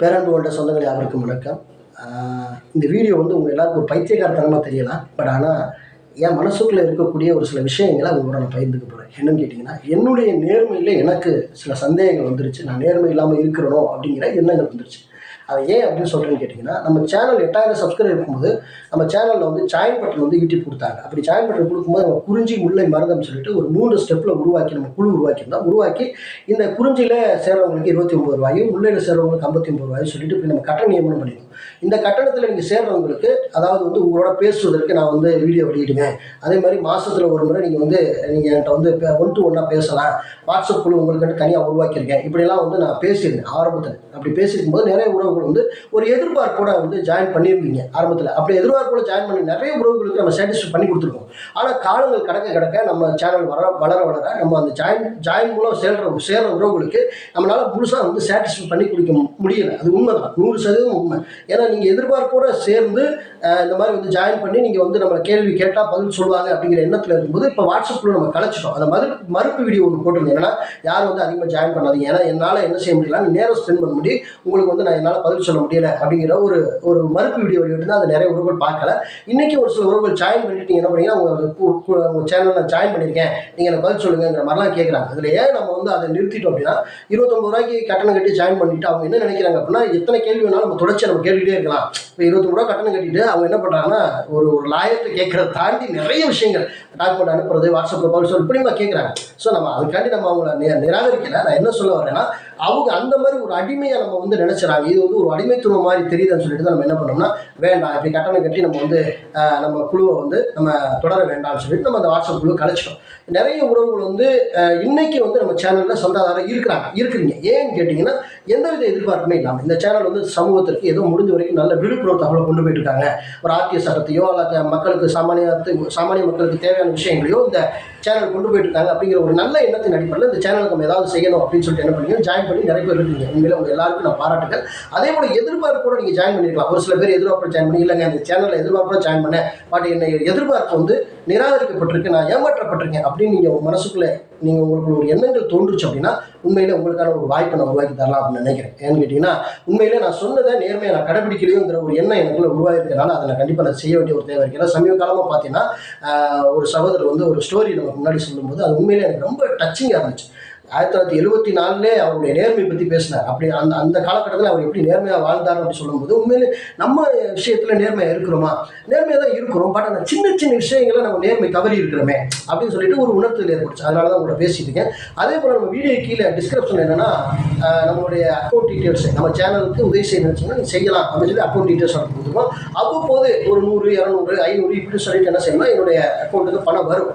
பேரன்பு கொண்ட சொந்தங்கள் யாவருக்கும் வணக்கம். இந்த வீடியோ வந்து உங்கள் எல்லாருக்கும் ஒரு பைத்தியகாரத்தனமாக தெரியலாம். பட் ஆனால் என் மனசுக்குள்ளே இருக்கக்கூடிய ஒரு சில விஷயங்களை உங்களோட நான் பகிர்ந்துக்க போகிறேன் என்னன்னு கேட்டிங்கன்னா என்னுடைய நேர்மையில் எனக்கு சில சந்தேகங்கள் வந்துருச்சு. நான் நேர்மை இல்லாமல் இருக்கிறனோ அப்படிங்கிற எண்ணங்கள் வந்துருச்சு. அது ஏன் அப்படின்னு சொல்கிறேன்னு கேட்டிங்கன்னா நம்ம சேனல் எட்டாயிரம் சப்ஸ்கிரைப் இருக்கும்போது நம்ம சேனலில் வந்து ஜாயின் பட்டன் வந்து யூடியூப் கொடுத்தாங்க. அப்படி ஜாயின் பட்டன் கொடுக்கும்போது நம்ம குறிஞ்சி முல்லை மருதம் சொல்லிட்டு ஒரு மூணு ஸ்டெப்பில் உருவாக்கி நம்ம குழு உருவாக்கியிருந்தோம். உருவாக்கி இந்த குறிஞ்சியில் சேர்றவங்களுக்கு இருபத்தி ஒம்பது ரூபாயும் முல்லையில் சேர்றவங்களுக்கு ஐம்பத்தி ஒம்பது ரூபாயும் சொல்லிட்டு இப்படி நம்ம கட்டண நியமனம் பண்ணியிருந்தோம். இந்த கட்டணத்தில் நீங்கள் சேர்றவங்களுக்கு அதாவது வந்து உங்களோட பேசுவதற்கு நான் வந்து வீடியோ வெளியிடுவேன். அதே மாதிரி மாதத்தில் ஒரு முறை நீங்கள் வந்து நீங்கள் என்கிட்ட வந்து ஒன் டு ஒன்னாக பேசலாம். வாட்ஸ்அப் குழு உங்களுக்கு தனியாக உருவாக்கியிருக்கேன். இப்படிலாம் வந்து நான் பேசியிருந்தேன் ஆரம்பத்தில். அப்படி பேசியிருக்கும் போது நிறைய உறவுகள் வந்து ஒரு எதிர்பார்ப்போட வந்து ஜாயின் பண்ணியிருப்பீங்க ஆரம்பத்தில். அப்படி எதிர்பார்ப்போட ஜாயின் பண்ணி நிறைய உறவுகளுக்கு நம்ம சாட்டிஸ்ஃபை பண்ணி கொடுத்துருக்கோம். ஆனால் காலங்கள் கடக்க கடக்க நம்ம சேனல் வர வளர வளர நம்ம அந்த ஜாயின் ஜாயின் மூலம் சேர்ற சேர்ற உறவுகளுக்கு நம்மளால் முழுசாக வந்து சாட்டிஸ்ஃபை பண்ணி கொடுக்க முடியல. அது உண்மை தான் நூறு சதவீதம் உண்மை. ஏன்னா நீங்கள் எதிர்பார்ப்போட சேர்ந்து இந்த மாதிரி வந்து ஜாயின் பண்ணி நீங்கள் வந்து நம்ம கேள்வி கேட்டால் பதில் சொல்லுவாங்க அப்படிங்கிற எண்ணத்தில் இருக்கும்போது இப்போ வாட்ஸ்அப்பில் நம்ம கலைச்சிட்டோம். அந்த மறு மறுப்பு வீடியோ ஒன்று போட்டிருந்தேன். ஏன்னா யாரும் வந்து அதிகமாக ஜாயின் பண்ணாதீங்க. ஏன்னா என்னால் என்ன செய்ய முடியல நேரம் ஸ்பெண்ட் பண்ண முடியும். உங்களுக்கு வந்து நான் என்னால் பதில் சொல்ல முடியல அப்படிங்கிற ஒரு ஒரு மறுப்பு வீடியோ வெளியிட்டு அதை நிறைய உறவுகள் பார்க்கல. இன்னைக்கு ஒரு சில உறவுகள் ஜாயின் பண்ணிட்டு நீங்கள் என்ன பண்ணீங்கன்னா உங்கள் கு- நான் ஜாயின் பண்ணியிருக்கேன் நீங்கள் எனக்கு பதில் சொல்லுங்கிற மாதிரிலாம் கேட்குறாங்க அதில் ஏன் நம்ம வந்து அதை நிறுத்திட்டோம் அப்படின்னா இருபத்தொம்பது ரூபாய்க்கு கட்டணம் கட்டி ஜாயின் பண்ணிட்டு அவங்க என்ன நினைக்கிறாங்க அப்படின்னா எத்தனை கேள்வி வேணாலும் நம்ம தொடர்ச்சி நம்ம கேட்டுக்கிட்டே இருக்கலாம். இப்போ இருபத்தொம்பது ரூபா கட்டணம் கட்டிட்டு அவங்க என்ன பண்ணுறாங்கன்னா ஒரு ஒரு லாயத்தை கேட்குறத தாண்டி நிறைய விஷயங்கள் டாக்குமெண்ட் அனுப்புறது வாட்ஸ்அப்பில் பதில் சொல்லி இப்படிமா கேட்குறாங்க ஸோ நம்ம அதுக்காண்டி நம்ம அவங்கள நி- நிராகரிக்கல. நான் என்ன சொல்ல வரேன்னா அவங்க அந்த மாதிரி ஒரு அடிமையை நம்ம வந்து நினைச்சுறாங்க. இது வந்து ஒரு அடிமைத்துவம் மாதிரி தெரியுதுன்னு சொல்லிட்டு தான் நம்ம என்ன பண்ணோம்னா வேண்டாம் இப்படி கட்டணம் கட்டி நம்ம வந்து ஆஹ், நம்ம குழுவை வந்து நம்ம தொடர வேண்டாம்னு சொல்லிட்டு நம்ம அந்த வாட்ஸ்அப் குழு கலைச்சிட்டோம். நிறைய உறவுகள் வந்து ஆஹ், இன்னைக்கு வந்து நம்ம சேனலில் சொந்ததாரம் இருக்கிறாங்க இருக்கிறீங்க. ஏன்னு கேட்டிங்கன்னா எந்தவித எதிர்பார்ப்புமே இல்லாமல் இந்த சேனல் வந்து சமூகத்திற்கு ஏதோ முடிஞ்ச வரைக்கும் நல்ல விழுப்புணர்வு தகவலை கொண்டு போயிட்டு இருக்காங்க. ஒரு ஆர்டிஎஸ் சட்டத்தையோ அல்லது மக்களுக்கு சாமானியத்துக்கு சாமானிய மக்களுக்கு தேவையான விஷயங்களையோ இந்த சேனல் கொண்டு போயிட்டு இருக்காங்க அப்படிங்கிற ஒரு நல்ல எண்ணத்தின் அடிப்படையில் இந்த சேனலுக்கு நம்ம ஏதாவது செய்யணும் அப்படின்னு சொல்லிட்டு என்ன பண்ணீங்க? ஜாயின் பண்ணி நிறைய பேர் இருக்கீங்க. உண்மையில உங்க எல்லாருக்கும் நான் பாராட்டுகள். அதே போல எதிர்பார்ப்போட நீங்கள் ஜாயின் பண்ணிருக்கலாம். ஒரு சில பேர் எதிர்பார்ப்பு ஜாயின் பண்ணி இல்லைங்க இந்த சேனலில் எதிர்பார்ப்போட ஜாயின் பண்ணேன். பட் என்னை எதிர்பார்ப்பு வந்து நிராகரிக்கப்பட்டிருக்கு நான் ஏமாற்றப்பட்டிருக்கேன் அப்படின்னு நீங்கள் உங்கள் மனசுக்குள்ள நீங்கள் உங்களுக்கு ஒரு எண்ணங்கள் தோன்றுச்சு அப்படின்னா உண்மையில உங்களுக்கான ஒரு வாய்ப்பை நான் உருவாக்கி தரலாம் அப்படின்னு நினைக்கிறேன். ஏன்னு கேட்டிங்கன்னா உண்மையிலே நான் சொன்னதை நேர்மையை நான் கடைபிடிக்கலையோங்கிற ஒரு எண்ணம் எனக்குள்ள உருவாகிருக்கிறனால அதை நான் கண்டிப்பாக நான் செய்ய வேண்டிய ஒரு தேவை இருக்கு. ஏன்னா சமீப காலமாக பார்த்தீங்கன்னா ஒரு சகோதரர் வந்து ஒரு ஸ்டோரி நமக்கு முன்னாடி சொல்லும்போது அது உண்மையிலே எனக்கு ரொம்ப டச்சிங்காக இருந்துச்சு. ஆயிரத்தி தொள்ளாயிரத்தி எழுபத்தி நாலுலே அவருடைய நேர்மை பற்றி பேசினார். அப்படி அந்த அந்த காலகட்டத்தில் அவர் எப்படி நேர்மையாக வாழ்ந்தார் அப்படின்னு சொல்லும்போது உண்மையிலே நம்ம விஷயத்தில் நேர்மையாக இருக்கிறோமா? நேர்மையாக தான் இருக்கிறோம் பட் அந்த சின்ன சின்ன விஷயங்களை நம்ம நேர்மை தவறி இருக்கிறோமே அப்படின்னு சொல்லிட்டு ஒரு உணர்த்தல் ஏற்பட்டுச்சு. அதனால தான் உங்களை பேசிட்டு இருக்கேன். அதே போல் நம்ம வீடியோ கீழே டிஸ்கிரிப்ஷன் என்னென்னா நம்மளுடைய அக்கௌண்ட் டீட்டெயில்ஸ் நம்ம சேனலுக்கு உதவி செய்யணும்னு சொன்னால் நீங்கள் செய்யலாம் அப்படின்னு சொல்லி அக்கௌண்ட் டீட்டெயில்ஸ் நம்ம கொடுத்துருவோம் அவ்வப்போது ஒரு நூறு இரநூறு ஐநூறு இப்படி சொல்லிட்டு என்ன செய்யணும்னா என்னுடைய அக்கௌண்ட்டுக்கு பணம் வரும்.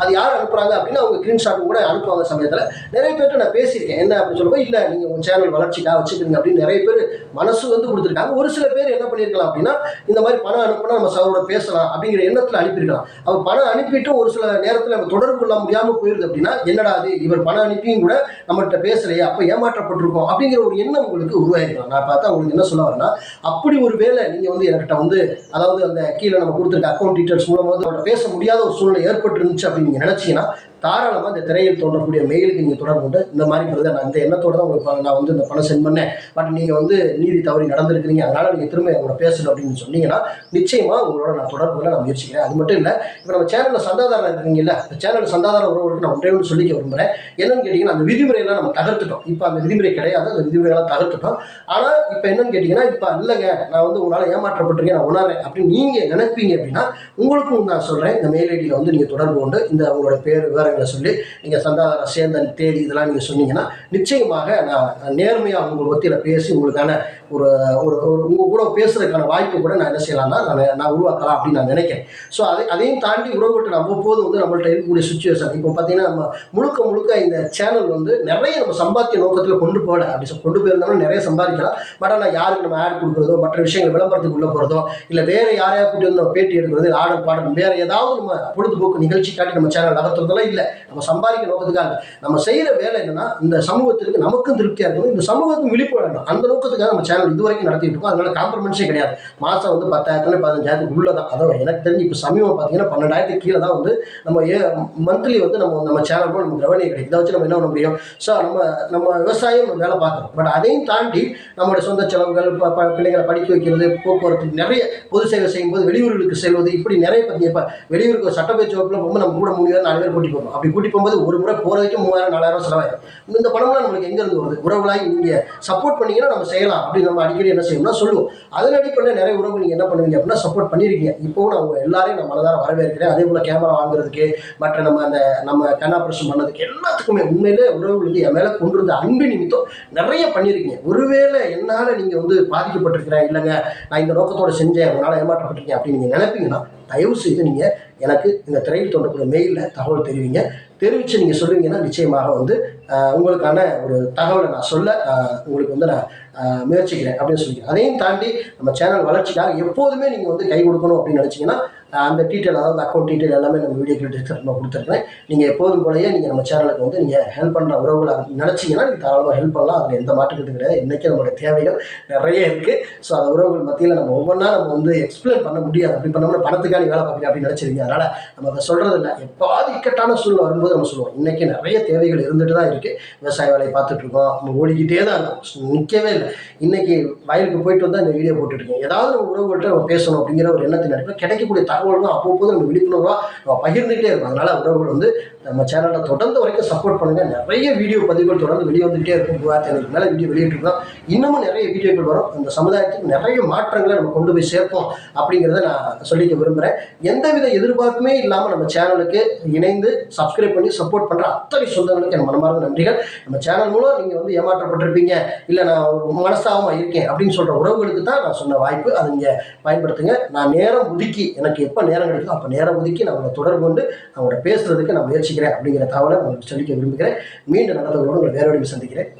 அது யார் அனுப்புறாங்க அப்படின்னா அவங்க ஸ்க்ரீன்ஷாட் கூட அனுப்புவாங்க சமயத்தில். நிறைய பேர்ட்ட நான் பேசியிருக்கேன். என்ன அப்படின்னு சொல்லுவோம் இல்லை நீங்கள் உங்கள் சேனல் வளர்ச்சிக்காக வச்சுக்கிறீங்க அப்படின்னு நிறைய பேர் மனசு வந்து கொடுத்துருக்காங்க. ஒரு சில பேர் என்ன பண்ணியிருக்கலாம் அப்படின்னா இந்த மாதிரி பணம் அனுப்புனா நம்ம சாரோட பேசலாம் அப்படிங்கிற எண்ணத்தில் அனுப்பியிருக்கலாம். அவர் பணம் அனுப்பிட்டு ஒரு சில நேரத்தில் நம்ம தொடர்பு கொள்ள முடியாமல் போயிருது அப்படின்னா என்னடா அது இவர் பணம் அனுப்பியும் கூட நம்மகிட்ட பேசலையே அப்போ ஏமாற்றப்பட்டிருக்கோம் அப்படிங்கிற ஒரு எண்ணம் உங்களுக்கு உருவாயிருக்கலாம் நான் பார்த்தா உங்களுக்கு என்ன சொல்ல வரேன்னா அப்படி ஒரு வேலை நீங்கள் வந்து என்கிட்ட வந்து அதாவது அந்த கீழே நம்ம கொடுத்துருக்க அக்கௌண்ட் டீட்டெயில்ஸ் மூலமாக வந்து அவர்கிட்ட பேச முடியாத ஒரு சூழ்நிலை ஏற்பட்டு இருந்துச்சு அப்படின்னு நீங்கள் நினச்சிங்கன்னா தாராளமாக இந்த திரையில் தோன்றக்கூடிய மெயிலுக்கு நீங்கள் தொடர்பு கொண்டு இந்த மாதிரி பிரதர் நான் இந்த எண்ணத்தோடு தான் உங்களுக்கு நான் வந்து இந்த பணம் சென்ட் பண்ணேன். பட் நீங்கள் வந்து நீதி தவறி நடந்திருக்கிறீங்க. அதனால் நீங்கள் திரும்ப உங்களோட பேசணும் அப்படின்னு சொன்னீங்கன்னா நிச்சயமாக உங்களோட நான் தொடர்பு நான் முயற்சிக்கிறேன். அது மட்டும் இல்லை இப்போ நம்ம சேனலில் சந்தாதாரம் இருக்கீங்கல்ல இந்த சேனல் சந்தாதார உறவுகளுக்கு நான் ஒன்றே ஒன்று சொல்லிக்க விரும்புகிறேன் என்னன்னு கேட்டிங்கன்னா அந்த விதிமுறையெல்லாம் நம்ம தகர்த்துட்டோம். இப்போ அந்த விதிமுறை கிடையாது. அந்த விதிமுறையெல்லாம் தகர்த்துட்டோம். ஆனால் இப்போ என்னன்னு கேட்டிங்கன்னா இப்போ இல்லைங்க நான் வந்து உங்களால் ஏமாற்றப்பட்டிருக்கேன் நான் உணர்றேன் அப்படின்னு நீங்கள் நினைப்பீங்க அப்படின்னா உங்களுக்கும் நான் சொல்கிறேன் இந்த மெயில் ஐடியில் வந்து நீங்கள் தொடர்பு கொண்டு இந்த உங்களோட பேர் விவரங்கள் சொல்லி நீங்கள் சந்தாதாரம் சேர்ந்த தேதி இதெல்லாம் நீங்கள் சொன்னீங்கன்னா நிச்சயமாக நான் நேர்மையாக உங்கள் மத்தியில் பேசி உங்களுக்கான ஒரு ஒரு ஒரு உங்கள் கூட பேசுறதுக்கான வாய்ப்பு கூட நான் என்ன செய்யலாம்னா நான் நான் உருவாக்கலாம் அப்படின்னு நான் நினைக்கிறேன். ஸோ அதை அதையும் தாண்டி உறவுகிட்ட அவ்வப்போது வந்து நம்மள்ட்ட இருக்கக்கூடிய சுச்சுவேஷன் இப்போ பார்த்தீங்கன்னா நம்ம முழுக்க முழுக்க இந்த சேனல் வந்து நிறைய நம்ம சம்பாத்திய நோக்கத்தில் கொண்டு போகல. அப்படி சொல்லி கொண்டு போயிருந்தாலும் நிறைய சம்பாதிக்கலாம். பட் ஆனால் யாருக்கு நம்ம ஆட் கொடுக்குறதோ மற்ற விஷயங்கள் விளம்பரத்துக்கு உள்ள போகிறதோ இல்லை வேற யாரையா கூட்டி வந்து நம்ம பேட்டி எடுக்கிறது ஆடல் பாடல் வேற ஏதாவது நம்ம பொழுதுபோக்கு நிகழ்ச்சி காட்டி நம்ம சேனல் நகர்த்துறதெல்லாம் இல்லை. நம்ம சம்பாதிக்க நோக்கத்துக்காக. நம்ம செய்கிற வேலை என்னன்னா இந்த சமூகத்திற்கு நமக்கும் திருப்தியாக இருக்கணும். இந்த சமூகத்துக்கு விழிப்புணர்வு அந்த நோக்கத்துக்காக நம்ம சேனல் சேனல் இது வரைக்கும் நடத்திட்டு இருக்கோம். அதனால காம்ப்ரமைஸே கிடையாது. மாதம் வந்து பத்தாயிரத்துல பதினஞ்சாயிரத்துக்கு உள்ள தான் அதான் எனக்கு தெரிஞ்சு இப்போ சமீபம் பார்த்தீங்கன்னா பன்னெண்டாயிரத்துக்கு கீழே தான் வந்து நம்ம ஏ மந்த்லி வந்து நம்ம நம்ம சேனல் கூட நமக்கு ரெவன்யூ கிடைக்கும் இதை வச்சு நம்ம என்ன பண்ண முடியும்? ஸோ நம்ம நம்ம விவசாயம் நம்ம வேலை பார்க்குறோம். பட் அதையும் தாண்டி நம்மளுடைய சொந்த செலவுகள் இப்போ ப- பிள்ளைங்களை படிக்க வைக்கிறது போக்குவரத்து நிறைய பொது சேவை செய்யும்போது வெளியூர்களுக்கு செல்வது இப்படி நிறைய பார்த்தீங்கன்னா இப்போ வெளியூருக்கு ஒரு சட்டப்பயிற்சி வகுப்பில் போகும்போது நம்ம கூட மூணு பேர் நாலு பேர் கூட்டி போகணும். அப்படி கூட்டி போகும்போது ஒரு முறை போகிறதுக்கு மூவாயிரம் நாலாயிரம் செலவாயிடும் இந்த பணம்லாம் நம்மளுக்கு எங்கேருந்து வருது? உறவுகளாய் நீங்கள் சப்போர்ட் பண்ணீங்கன்னா நம்ம செய்யலாம். அப்படின்னு நம்ம அடிக்கடி என்ன செய்யணும்னா சொல்லுவோம். அதன் அடிப்படையில் நிறைய உறவு நீங்கள் என்ன பண்ணுவீங்க அப்படின்னா சப்போர்ட் பண்ணியிருக்கீங்க இப்போவும் நான் உங்கள் எல்லாரையும் நான் மனதார வரவேற்கிறேன். அதே போல் கேமரா வாங்குறதுக்கு மற்ற நம்ம அந்த நம்ம கண்ணாபரேஷன் பண்ணதுக்கு எல்லாத்துக்குமே உண்மையிலே உறவுகள் வந்து என் மேலே கொண்டு இருந்த அன்பு நிமித்தம் நிறைய பண்ணியிருக்கீங்க ஒருவேளை என்னால் நீங்கள் வந்து பாதிக்கப்பட்டிருக்கிறேன் இல்லைங்க நான் இந்த நோக்கத்தோடு செஞ்சேன் உங்களால் ஏமாற்றப்பட்டிருக்கேன் அப்படின்னு நீங்கள் நினைப்பீங்கன்னா தயவு செய்து நீங்கள் எனக்கு இந்த திரையில் தோன்றக்கூடிய மெயிலில் தகவல் தெரிவிங்க. தெரிவித்து நீங்கள் சொல்லுவீங்கன்னா நிச்சயமாக வந்து உங்களுக்கான ஒரு தகவலை நான் சொல்ல உங்களுக்கு வந்து நான் முயற்சிக்கிறேன் அப்படின்னு சொல்லிக்கிறேன். அதையும் தாண்டி நம்ம சேனல் வளர்ச்சிக்காக எப்போதுமே நீங்கள் வந்து கை கொடுக்கணும் அப்படின்னு நினச்சிங்கன்னா அந்த டீட்டெயில் அதாவது அக்கௌண்ட் டீட்டெயில் எல்லாமே நம்ம வீடியோ டிஸ்கிரிப்ஷனில் கொடுத்துருக்கேன் நீங்கள் எப்போதும் போலயே நீங்கள் நம்ம சேனலுக்கு வந்து நீங்கள் ஹெல்ப் பண்ணுற உறவுகளை நினச்சிங்கன்னா நீங்கள் தாராளமாக ஹெல்ப் பண்ணலாம். அதில் எந்த மாற்றுக்கிறது கிடையாது. இன்றைக்கி நம்மளுடைய தேவைகள் நிறைய இருக்குது ஸோ அந்த உறவுகள் மத்தியில் நம்ம ஒவ்வொன்றா நம்ம வந்து எக்ஸ்பிளைன் பண்ண முடியாது. அப்படி பண்ணோம்னா பணத்துக்காக நீ வேலை பார்க்குறீங்க அப்படின்னு நினச்சிருக்கீங்க அதனால் நம்ம அதை சொல்கிறது இல்லை எப்பாவது இக்கட்டான சூழ்நிலை வரும்போது நம்ம சொல்லுவோம். இன்றைக்கி நிறைய தேவைகள் இருந்துட்டு தான் இருக்குது விவசாய வேலையை பார்த்துட்ருக்கோம் நம்ம ஓடிக்கிட்டே தான் இருக்கும். நிற்கவே இல்லை. இன்றைக்கி வயலுக்கு போயிட்டு வந்தால் அந்த வீடியோ போட்டுருக்கோம் ஏதாவது நம்ம உறவுகள்கிட்ட நம்ம பேசணும் அப்படிங்கிற ஒரு எண்ணத்தின் அடிப்படையில் கிடைக்கக்கூடிய தகவல்களும் அப்பப்போது நம்ம விழிப்புணர்வாக நம்ம பகிர்ந்துகிட்டே இருக்கும் அதனால் உறவுகள் வந்து நம்ம சேனலை தொடர்ந்து வரைக்கும் சப்போர்ட் பண்ணுங்கள் நிறைய வீடியோ பதிவுகள் தொடர்ந்து வெளியே வந்துகிட்டே இருக்கும். மூவாயிரத்தி மேலே வீடியோ வெளியிட்டிருக்கோம் இன்னமும் நிறைய வீடியோக்கள் வரும். அந்த சமுதாயத்துக்கு நிறைய மாற்றங்களை நம்ம கொண்டு போய் சேர்ப்போம் அப்படிங்கிறத நான் சொல்லிக்க விரும்புகிறேன் எந்தவித எதிர்பார்ப்புமே இல்லாமல் நம்ம சேனலுக்கு இணைந்து சப்ஸ்கிரைப் பண்ணி சப்போர்ட் பண்ணுற அத்தனை சொந்தங்களுக்கு என் மனமார்ந்த நன்றிகள். நம்ம சேனல் மூலம் நீங்கள் வந்து ஏமாற்றப்பட்டிருப்பீங்க. இல்லை நான் ஒரு இருக்கேன் அப்படின்னு சொல்கிற உறவுகளுக்கு தான் நான் சொன்ன வாய்ப்பு. அதை நீங்கள் பயன்படுத்துங்க. நான் நேரம் ஒதுக்கி எனக்கு எப்போ நேரம் கிடைக்குதோ அப்போ நேரம் ஒதுக்கி நான் அவங்களை தொடர்பு கொண்டு அவங்களோட பேசுறதுக்கு நான் முயற்சிக்கிறேன் அப்படிங்கிற தகவலை உங்களுக்கு சொல்லிக்க விரும்புகிறேன். மீண்டும் நடந்தவர்களோடு உங்களை வேற வழியில் சந்திக்கிறேன்.